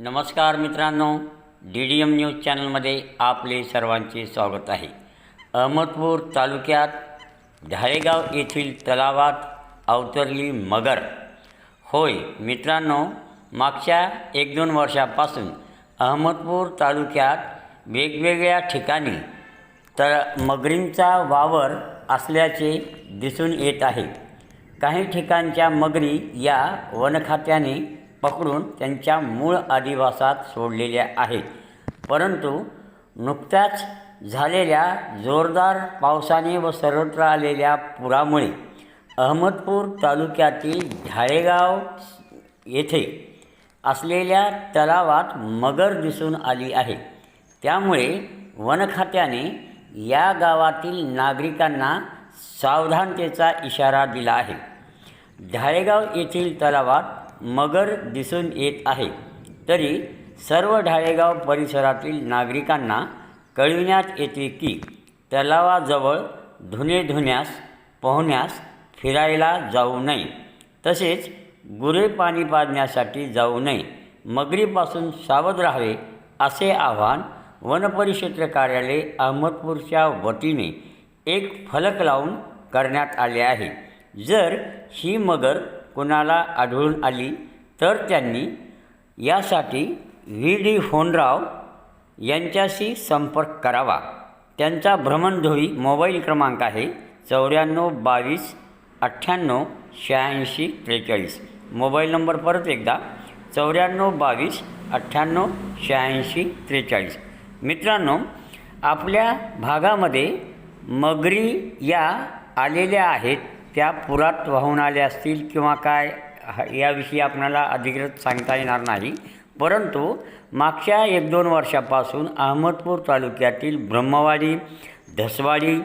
नमस्कार मित्रांनो D D M news चॅनलमध्ये आपले सर्वांचे स्वागत आहे. अहमदपूर तालुक्यात ढाळेगाव येथील तलावात अवतरली मगर. होय मित्रांनो मागच्या एक दोन वर्षापासून अहमदपूर तालुक्यात वेगवेगळ्या ठिकाणी तर मगरींचा वावर असल्याचे दिसून येत आहे. काही ठिकाणच्या मगरी या वनखात्याने पकडून त्यांच्या मूळ आदिवासात सोडलेल्या आहेत. परंतु नुकत्याच झालेल्या जोरदार पावसाने व सर्वत्र आलेल्या पुरामुळे अहमदपूर तालुक्यातील ढाळेगाव येथे असलेल्या तलावात मगर दिसून आली आहे. त्यामुळे वनखात्याने या गावातील नागरिकांना सावधानतेचा इशारा दिला आहे. ढाळेगाव येथील तलावात मगर दिसून येत आहे. तरी सर्व ढाळेगाव परिसरातील नागरिकांना कळविण्यात येते की तलावाजवळ धुणे धुण्यास पोहण्यास फिरायला जाऊ नये. तसेच गुरे पाणी पाजण्यासाठी जाऊ नये. मगरीपासून सावध राहावे असे आवाहन वनपरिक्षेत्र कार्यालय अहमदपूरच्या वतीने एक फलक लावून करण्यात आले आहे. जर ही मगर कुणाला आढळून आली तर त्यांनी यासाठी व्ही डी होनराव यांच्याशी संपर्क करावा. त्यांचा भ्रमणध्वनी मोबाईल क्रमांक आहे चौऱ्याण्णव बावीस अठ्ठ्याण्णव शहाऐंशी त्रेचाळीस. मोबाईल नंबर परत एकदा चौऱ्याण्णव बावीस अठ्ठ्याण्णव शहाऐंशी त्रेचाळीस. मित्रांनो आपल्या भागामध्ये मगरी या आलेल्या आहेत. त्या पुरात वाहून आल्या असतील किंवा काय याविषयी आपणाला अधिकृत सांगता येणार नाही. परंतु मागच्या एक दोन वर्षापासून अहमदपूर तालुक्यातील ब्रह्मवाडी धसवाडी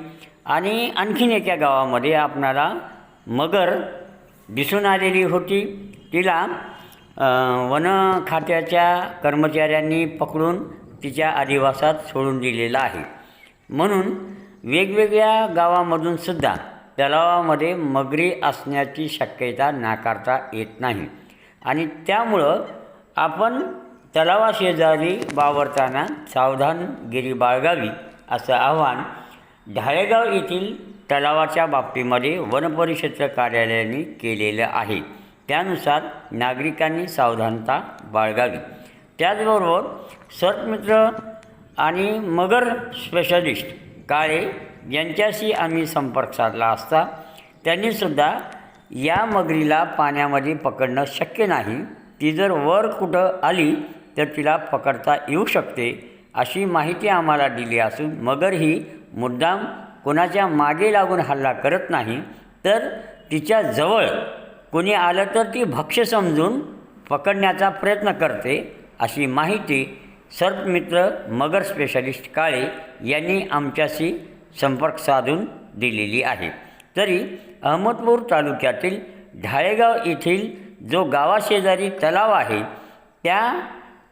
आणि आणखीन एका गावामध्ये आपणाला मगर दिसून आलेली होती. तिला वन खात्याच्या कर्मचाऱ्यांनी पकडून तिच्या अधिवासात सोडून दिलेला आहे. म्हणून वेगवेगळ्या गावामधून सुद्धा तलावामध्ये मगरी असण्याची शक्यता नाकारता येत नाही. आणि त्यामुळं आपण तलावाशेजारी वावरताना सावधानगिरी बाळगावी असं आव्हान ढाळेगाव येथील तलावाच्या बाबतीमध्ये वनपरिक्षेत्र कार्यालयाने केलेलं आहे. त्यानुसार नागरिकांनी सावधानता बाळगावी. त्याचबरोबर सर्पमित्र आणि मगर स्पेशलिस्ट काळे यांच्याशी आम्ही संपर्क साधला असता त्यांनीसुद्धा या मगरीला पाण्यामध्ये पकडणं शक्य नाही. ती जर वर कुठं आली तर तिला पकडता येऊ शकते अशी माहिती आम्हाला दिली असून मगर ही मुद्दाम कोणाच्या मागे लागून हल्ला करत नाही. तर तिच्या जवळ कोणी आलं तर ती भक्ष्य समजून पकडण्याचा प्रयत्न करते अशी माहिती सर्पमित्र मगर स्पेशालिस्ट काळे यांनी आमच्याशी संपर्क साधून दिलेली आहे. तरी अहमदपूर तालुक्यातील ढाळेगाव येथील जो गावाशेजारी तलाव आहे त्या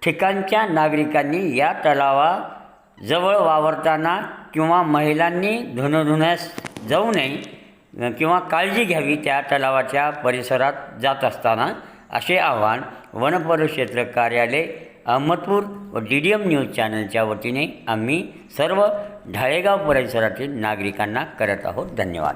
ठिकाणच्या नागरिकांनी या तलावाजवळ वावरताना किंवा महिलांनी धुनधुण्यास जाऊ नये किंवा काळजी घ्यावी त्या तलावाच्या परिसरात जात असताना असे आवाहन वनपरिक्षेत्र कार्यालय अहमदपूर व डी डी एम न्यूज चॅनलच्या वतीने आम्ही सर्व ढाळेगाव परिसरातील नागरिकांना करत आहोत धन्यवाद.